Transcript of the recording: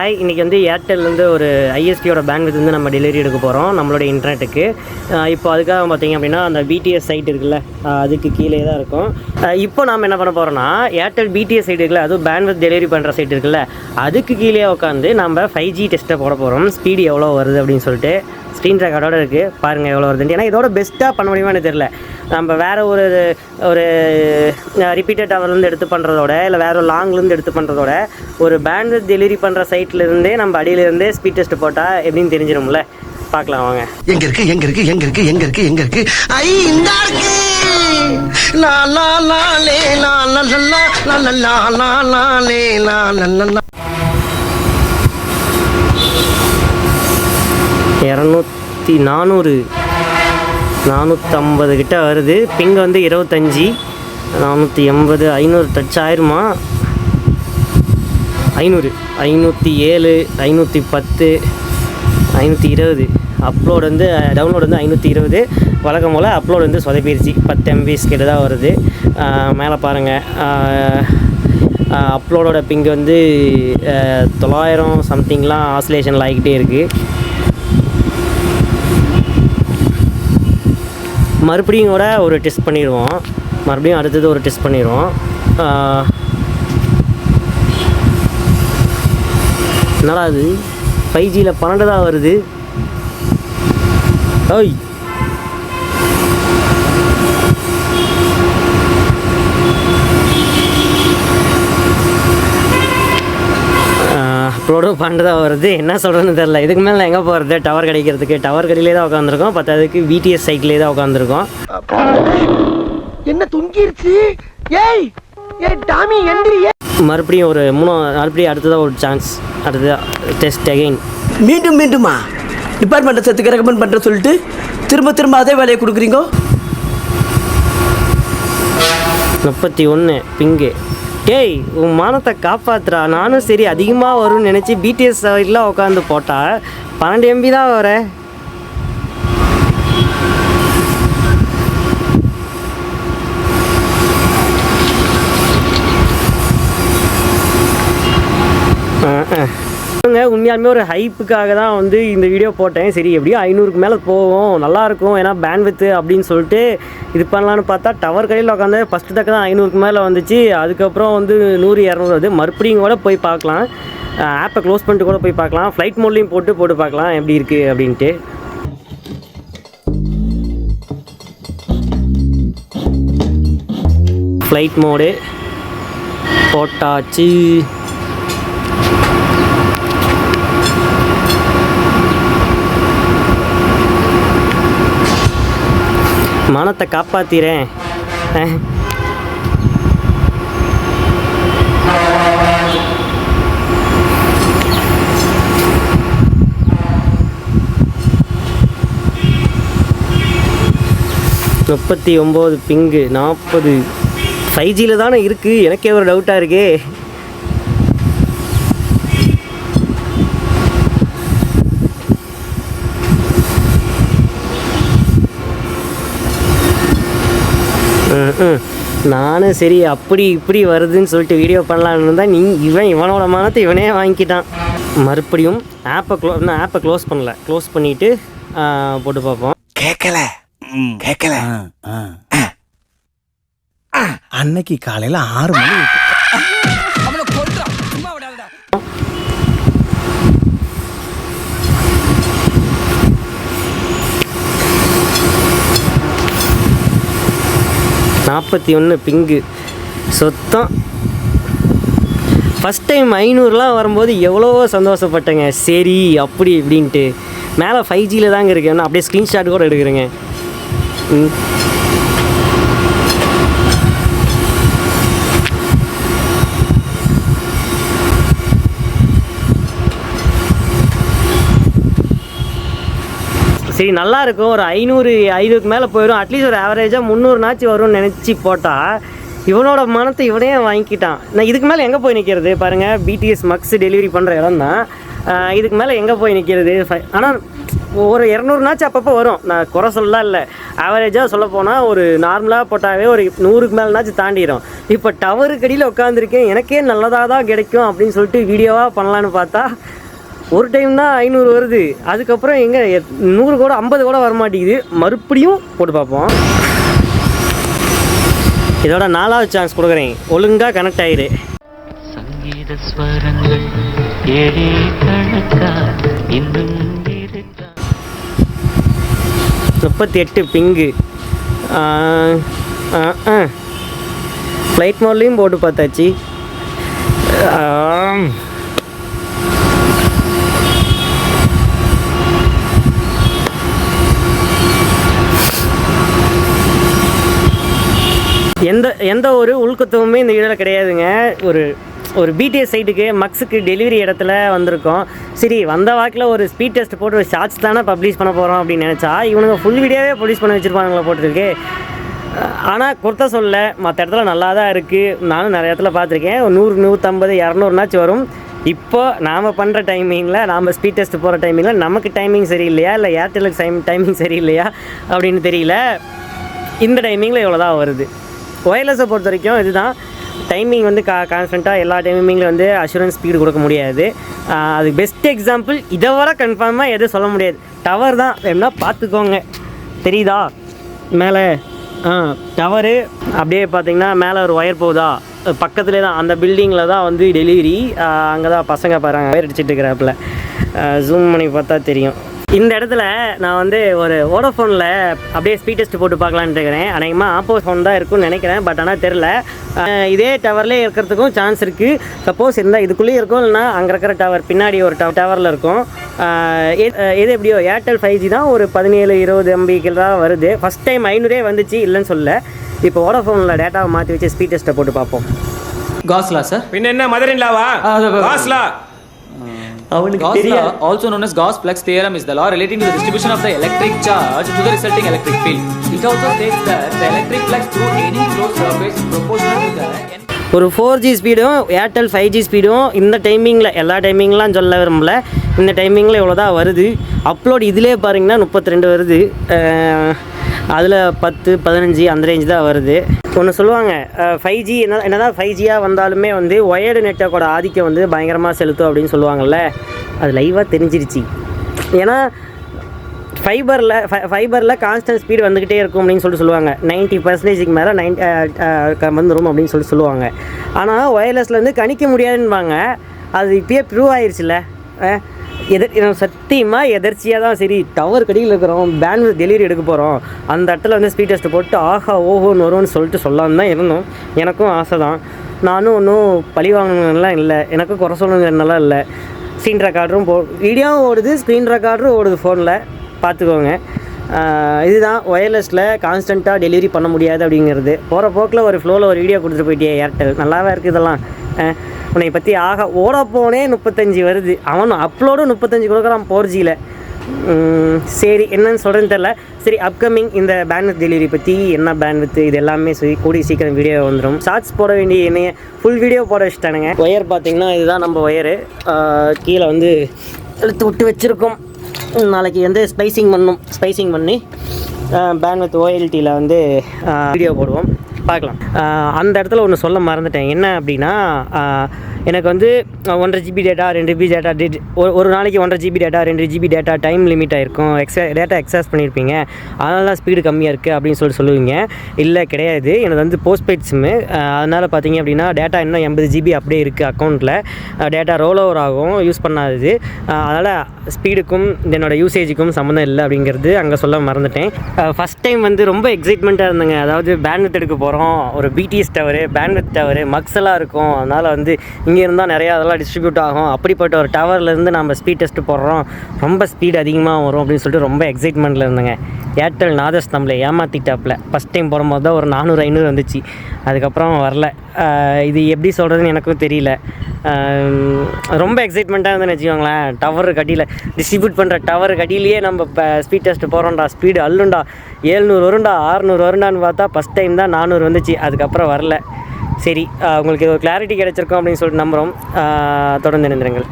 Hi இன்றைக்கி வந்து ஏர்டெல்லேருந்து ஒரு ஐஎஸ்பியோட பேங்க் வந்து நம்ம டெலிவரி எடுக்க போகிறோம் நம்மளோட இன்டர்நெட்டுக்கு இப்போ அதுக்காக பார்த்தீங்க அப்படின்னா அந்த பிடிஎஸ் சைட் இருக்குல்ல அதுக்கு கீழே தான் இருக்கும். இப்போ நாம் என்ன பண்ண போகிறோம்னா ஏர்டெல் பிடிஎஸ் சைட் இருக்குல்ல அதுவும் பேண்ட்வித் டெலிவரி பண்ணுற சைட் இருக்குல்ல அதுக்கு கீழே உட்காந்து நம்ம ஃபைவ் ஜி டெஸ்ட்டை போட போகிறோம் ஸ்பீடு எவ்வளோ வருது அப்படின்னு சொல்லிட்டு ஸ்க்ரீன் ரெக்கார்டோட இருக்குது பாருங்கள் எவ்வளோ வருதுன்ட்டு. ஏன்னா இதோட பெஸ்ட்டாக பண்ண முடியுமான்னு தெரில நம்ம வேறு ஒரு ஒரு ரிப்பீட்டட் டவர்லேருந்து எடுத்து பண்ணுறதோட இல்லை வேறு ஒரு லாங்லேருந்து எடுத்து பண்ணுறதோட ஒரு பேண்ட் டெலிவரி பண்ணுற சைட் இருந்தே நம்ம அடியிலிருந்தே ஸ்பீட் டெஸ்ட் போட்டா எப்படின்னு தெரிஞ்சிடும்ல பார்க்கலாம் வாங்க எங்க இருக்கு எங்க இருக்கு எங்க இருக்கு எங்க இருக்கு எங்க இருக்கு ஐ இந்த இருக்கு இரநூத்தி நானூறு நானூற்றம்பது கிட்ட வருது பிங்க வந்து இருபத்தஞ்சி நானூற்றி எண்பது ஐநூறு டச் ஆயிருமா ஐநூறு ஐநூற்றி ஏழு ஐநூற்றி பத்து ஐநூற்றி இருபது. அப்லோட் வந்து டவுன்லோட் வந்து ஐநூற்றி இருபது. வழக்கம் போல் அப்லோட் வந்து சொதப்பிடுச்சு பத்து எம்பிஸ் கிட்ட தான் வருது. மேலே பாருங்கள் அப்லோடோட பிங் வந்து தொள்ளாயிரம் சம்திங்லாம் ஆசிலேஷனில் ஆகிக்கிட்டே இருக்குது மறுபடியும் கூட ஒரு டெஸ்ட் பண்ணிடுவோம். மறுபடியும் அடுத்தது ஒரு டெஸ்ட் பண்ணிடுவோம். என்னடா அது ஃபைவ் ஜியில் பன்னெண்டு தான் வருது? ஓய் அப்லோடும் பன்னெண்டு தான் வருது. என்ன சொல்கிறதுன்னு தெரில இதுக்கு மேலே எங்கே போகிறது டவர் கிடைக்கிறதுக்கு. டவர் கடையிலே தான் உட்காந்துருக்கோம் பத்தாவதுக்கு விடிஎஸ் சைட்லேயே தான் உட்காந்துருக்கோம் என்ன தொங்கிருச்சு? ஏய் ஏய் டாமி எந்திரி மறுபடியும் ஒரு மூணு மறுபடியும் அடுத்ததாக ஒரு சான்ஸ் அடுத்ததாக டெஸ்ட் அகைன் மீண்டும் மீண்டுமா? டிபார்ட்மெண்ட்டை சேர்த்துக்க ரெக்கமெண்ட் பண்ணுற சொல்லிட்டு திரும்ப திரும்ப அதே வேலையை கொடுக்குறீங்க? முப்பத்தி ஒன்று பிங்கு. டேய் உன் மானத்தை காப்பாத்துறா. நானும் சரி அதிகமாக வரும்னு நினச்சி பிடிஎஸ் சைடில் உட்காந்து போட்டா. பன்னெண்டு எம்பி தான் வர. உண்மையாலுமே ஒரு ஹைப்புக்காக தான் வந்து இந்த வீடியோ போட்டேன். சரி எப்படியும் ஐநூறுக்கு மேலே போகும் நல்லாயிருக்கும் ஏன்னா பேண்ட்வித்து அப்படின்னு சொல்லிட்டு இது பண்ணலான்னு பார்த்தா டவர் கடையில் உட்காந்து ஃபஸ்ட்டு தக்க தான் ஐநூறுக்கு மேலே வந்துச்சு. அதுக்கப்புறம் வந்து நூறு இரநூறு வருது மறுபடியும் கூட போய் பார்க்கலாம். ஆப்பை க்ளோஸ் பண்ணிட்டு கூட போய் பார்க்கலாம். ஃப்ளைட் மோட்லேயும் போட்டு போட்டு பார்க்கலாம். எப்படி இருக்குது அப்படின்ட்டு. ஃப்ளைட் மோடு போட்டாச்சு. மானத்தை காப்பாத்திறேன். முப்பத்தி ஒம்பது பிங்கு நாற்பது. ஃபைவ் ஜியில் தானே இருக்குது எனக்கே ஒரு டவுட்டாக இருக்கே. நானும் சரி அப்படி இப்படி வருதுன்னு சொல்லிட்டு வீடியோ பண்ணலான்னு இருந்தால் நீ இவன் இவனோட மானத்தை இவனே வாங்கிக்கிட்டான். மறுபடியும் ஆப்பை க்ளோ இன்னும் ஆப்பை க்ளோஸ் பண்ணல. க்ளோஸ் பண்ணிவிட்டு போட்டு பார்ப்போம். கேட்கல கேட்கல அன்னைக்கு காலையில ஆறு மணி நாற்பத்தி ஒன்று பிங்கு. சுத்தம். ஃபஸ்ட் டைம் ஐநூறுலாம் வரும்போது எவ்வளவோ சந்தோஷப்பட்டேங்க. சரி அப்படி இப்படின்ட்டு. மேலே ஃபைவ் ஜியில் தாங்க இருக்கு அப்படியே ஸ்க்ரீன்ஷாட் கூட எடுக்கிறேங்க. ம். சரி நல்லா இருக்கும் ஒரு ஐநூறு ஐநூறுக்கு மேலே போயிடும் அட்லீஸ்ட் ஒரு ஆவரேஜாக முந்நூறுனாச்சும் வரும்னு நினச்சி போட்டால் இவனோட மனத்தை இவனே வாங்கிக்கிட்டான். நான் இதுக்கு மேலே எங்கே போய் நிற்கிறது பாருங்கள் பிடிஎஸ் மக்ஸ் டெலிவரி பண்ணுற இடம் தான் இதுக்கு மேலே எங்கே போய் நிற்கிறது ஆனால் ஒரு இரநூறுனாச்சும் அப்பப்போ வரும். நான் குறை சொல்லலாம் இல்லை. ஆவரேஜாக சொல்ல போனால் ஒரு நார்மலாக போட்டாவே ஒரு நூறுக்கு மேலேனாச்சும் தாண்டிடும் இப்போ டவருக்கு அடியில் உட்காந்துருக்கேன் எனக்கே நல்லதாக தான் கிடைக்கும் அப்படின்னு சொல்லிட்டு வீடியோவாக பண்ணலான்னு பார்த்தா ஒரு டைம் தான் ஐநூறு வருது. அதுக்கப்புறம் எங்கே? நூறு கூட ஐம்பது கூட வர மாட்டேங்குது மறுபடியும் போட்டு பார்ப்போம். இதோட நாலாவது சான்ஸ் கொடுக்குறேன். ஒழுங்காக கனெக்ட் ஆயிடு சங்கீத ஸ்வரங்கள் முப்பத்தி எட்டு பிங்கு. ஃப்ளைட் மோட்லேயும் போட்டு பார்த்தாச்சு. எந்த எந்த ஒரு உள்குத்தமுமே இந்த வீடியோவில் கிடையாதுங்க. ஒரு ஒரு பிடிஎஸ் சைட்டுக்கு மக்ஸுக்கு டெலிவரி இடத்துல வந்திருக்கோம். சரி வந்த வாக்கில் ஒரு ஸ்பீட் டெஸ்ட் போட்டு ஒரு ஷார்ட்ஸ் தானே பப்ளிஷ் பண்ண போகிறோம் அப்படின்னு நினச்சா இவனுங்க ஃபுல் வீடியோவே பப்ளிஷ் பண்ண வச்சுருப்பாங்களா போட்டிருக்கு. ஆனால் கொடுத்த சொல்ல மற்ற இடத்துல நல்லா தான் இருக்குது நானும் நிறைய இடத்துல பார்த்துருக்கேன். நூறு நூற்றம்பது இரநூறுனாச்சும் வரும். இப்போ நாம் பண்ணுற டைமிங்கில் நாம் ஸ்பீட் டெஸ்ட் போகிற டைமிங்கில் நமக்கு டைமிங் சரியில்லையா? இல்லை ஏர்டெலுக்கு டைம் டைமிங் சரியில்லையா? அப்படின்னு தெரியல. இந்த டைமிங்கில் இவ்வளோ தான் வருது. ஒயர்லெஸை பொறுத்த வரைக்கும் இதுதான். டைமிங் வந்து கா கான்ஸ்டண்ட்டாக எல்லா டைமிங்லையும் வந்து அஷூரன்ஸ் ஸ்பீடு கொடுக்க முடியாது. அது பெஸ்ட் எக்ஸாம்பிள் இதை வர கன்ஃபார்மாக எதுவும் சொல்ல முடியாது. டவர் தான் வேணும்னா பார்த்துக்கோங்க. தெரியுதா? மேலே ஆ டவரு அப்படியே பார்த்தீங்கன்னா மேலே ஒரு ஒயர் போகுதா? பக்கத்துலேயே தான். அந்த பில்டிங்கில் தான் வந்து டெலிவரி அங்கே தான் பசங்க பாருங்க ஒயர் அடிச்சிட்டு இருக்கிறாப்புல. ஜூம் பண்ணி பார்த்தா தெரியும். இந்த இடத்துல நான் வந்து ஒரு ஓடோஃபோனில் அப்படியே ஸ்பீட் டெஸ்ட் போட்டு பார்க்கலான்ட்டு இருக்கிறேன். அநேகமாக ஆப்போ ஃபோன் தான் இருக்கும்னு நினைக்கிறேன் பட் ஆனால் தெரில இதே டவர்லேயே இருக்கிறதுக்கும் சான்ஸ் இருக்குது சப்போஸ் இருந்தால் இதுக்குள்ளேயே இருக்கும் இல்லைனா அங்கே இருக்கிற டவர் பின்னாடி ஒரு டவ டவரில் இருக்கும். எது எப்படியோ ஏர்டெல் ஃபைவ் ஜி தான் ஒரு பதினேழு இருபது எம்பிக்கு தான் வருது. ஃபஸ்ட் டைம் ஐநூறே வந்துச்சு இல்லைன்னு சொல்ல இப்போ ஓடோஃபோனில் டேட்டாவை மாற்றி வச்சு ஸ்பீட் டெஸ்ட்டை போட்டு பார்ப்போம். காஸ்லா சார்? பின்ன என்ன அது- காஸ்லா? அவனுக்கு Gauss தெரியாது law, also known as Gauss-Flux theorem, is the law relating to the distribution of the electric charge to the resulting electric field. It also states that the electric flux through any closed surface is proportional to the n- ஒரு four G ஸ்பீடும் Airtel five G ஸ்பீடும் இந்த டைமிங்கில் எல்லா டைமிங்லாம் சொல்ல விரும்பல இந்த டைமிங்கில் இவ்வளோ தான் வருது அப்லோட் இதிலே பாருங்கன்னா முப்பத்தி ரெண்டு வருது அதில் பத்து பதினஞ்சு அந்த ரேஞ்ச் தான் வருது. ஒன்று சொல்லுவாங்க ஃபைவ் ஜி என்ன என்னதான் ஃபைவ் ஜியாக வந்தாலுமே வந்து ஒயர்டு நெட்வொர்க்கோட ஆதிக்கம் வந்து பயங்கரமாக செலுத்தும் அப்படின்னு சொல்லுவாங்கள்ல அது லைவாக தெரிஞ்சிருச்சு. ஏன்னா ஃபைபரில் ஃபைபரில் கான்ஸ்டன்ட் ஸ்பீடு வந்துக்கிட்டே இருக்கும் அப்படின்னு சொல்லிட்டு சொல்லுவாங்க. நைன்ட்டி பர்சன்டேஜுக்கு மேலே நைன் வந்துடும் அப்படின்னு சொல்லிட்டு சொல்லுவாங்க. ஆனால் ஒயர்லெஸ்லேருந்து கணிக்க முடியாதுன்பாங்க அது இப்பயே ப்ரூவ் ஆயிடுச்சுல்ல ஆ எதிர் நம்ம சத்தியமாக எதர்ச்சியாக தான் சரி டவர் கடியில் இருக்கிறோம் பேண்ட் டெலிவரி எடுக்க போகிறோம் அந்த இடத்துல வந்து ஸ்பீட் டெஸ்ட் போட்டு ஆஹா ஓஹோன்னு வரும்னு சொல்லிட்டு சொல்லாமல் தான் இருந்தோம். எனக்கும் ஆசை தான் நானும் ஒன்றும் பழி வாங்கணுங்கலாம் இல்லை. எனக்கும் குறை சொல்லணுங்கிறனாலாம் இல்லை. ஸ்க்ரீன் ரெக்கார்டரும் போ வீடியோவும் ஓடுது ஸ்க்ரீன் ரெக்கார்டரும் ஓடுது ஃபோனில் பார்த்துக்கோங்க. இதுதான் ஒயர்லெஸில் கான்ஸ்டண்ட்டாக டெலிவரி பண்ண முடியாது அப்படிங்கிறது. போகிற போக்கில் ஒரு ஃப்ளோவில் ஒரு வீடியோ கொடுத்துட்டு போயிட்டே ஏர்டெல் நல்லாவே இருக்குது இதெல்லாம். உன்னை பற்றி ஆக ஓட போனே முப்பத்தஞ்சு வருது. அவனும் அப்லோடும் முப்பத்தஞ்சு கொடுக்குறான் ஃபோர் ஜியில் சரி என்னன்னு சொல்கிறேன்னு தெரில சரி அப்கமிங் இந்த பேண்ட்வித் டெலிவரி பற்றி என்ன பேண்ட்வித் இது எல்லாமே சொல்லி கூடி சீக்கிரம் வீடியோ வந்துடும் ஷார்ட்ஸ் போட வேண்டிய என்னைய ஃபுல் வீடியோ போட வச்சுட்டானுங்க. ஒயர் பார்த்தீங்கன்னா இதுதான் நம்ம ஒயரு கீழே வந்து இழுத்து விட்டு வச்சுருக்கோம். நாளைக்கு வந்து ஸ்பைசிங் பண்ணும் ஸ்பைசிங் பண்ணி பேண்ட்வித் ஓஎல்டியில் வந்து வீடியோ போடுவோம். பார்க்கலாம். அந்த இடத்துல ஒன்று சொல்ல மறந்துட்டேன். என்ன அப்படின்னா எனக்கு வந்து ஒன்றரை ஜிபி டேட்டா ரெண்டு ஜிபி டேட்டா ஒரு ஒரு நாளைக்கு ஒன்றரை ஜிபி டேட்டா ரெண்டு ஜிபி டேட்டா டைம் லிமிட் இருக்கும் எக்ஸா டேட்டா எக்ஸாஸ் பண்ணியிருப்பீங்க அதனால தான் ஸ்பீடு கம்மியாக இருக்குது அப்படின்னு சொல்லி சொல்லுவீங்க. இல்லை கிடையாது. எனக்கு வந்து போஸ்ட்பெய்ட் சிம்மு அதனால் பார்த்தீங்க அப்படின்னா டேட்டா இன்னும் எண்பது ஜிபி அப்படியே இருக்குது அக்கௌண்ட்டில் டேட்டா ரோல் ஓவர் ஆகும். யூஸ் பண்ணாதது. அதனால் ஸ்பீடுக்கும் என்னோடய யூசேஜுக்கும் சம்மந்தம் இல்லை அப்படிங்கிறது அங்கே சொல்ல மறந்துட்டேன். ஃபஸ்ட் டைம் வந்து ரொம்ப எக்ஸைட்மெண்ட்டாக இருந்தேங்க. அதாவது பேண்ட்வித் எடுக்க போகிறோம் ஒரு பிடிஎஸ் டவரு பேண்ட்வித் டவரு மக்ஸெல்லாம் இருக்கும். அதனால் வந்து இங்கே இருந்தால் நிறையா அதெல்லாம் டிஸ்ட்ரிபியூட் ஆகும். அப்படிப்பட்ட ஒரு டவர்லேருந்து நம்ம ஸ்பீட் டெஸ்ட்டு போடுறோம். ரொம்ப ஸ்பீட் அதிகமாக வரும் அப்படின்னு சொல்லிட்டு ரொம்ப எக்ஸைட்மெண்ட்டில் இருந்தேங்க. ஏர்டெல் நாதஸ் நம்மளை ஏமாற்றிட்டாப்புல ஃபஸ்ட் டைம் போகும்போது தான் ஒரு நானூறு ஐநூறு வந்துச்சு. அதுக்கப்புறம் வரல. இது எப்படி சொல்கிறதுன்னு எனக்கும் தெரியல. ரொம்ப எக்ஸைட்மெண்ட்டாக இருந்தேன்னு வச்சுக்கோங்களேன். டவர் கடியில் டிஸ்ட்ரிபியூட் பண்ணுற டவர் கடியிலேயே நம்ம இப்போ ஸ்பீட் டெஸ்ட் போகிறோம்டா ஸ்பீடு அல்லுண்டா ஏழ்நூறு வரும்டா ஆறுநூறு வருண்டான்னு பார்த்தா ஃபஸ்ட் டைம் தான் நானூறு வந்துச்சு. அதுக்கப்புறம் வரல. சரி உங்களுக்கு ஒரு கிளாரிட்டி கிடச்சிருக்கும் அப்படின்னு சொல்லிட்டு நம்புகிறோம் தொடர்ந்து நினைந்திருங்கள்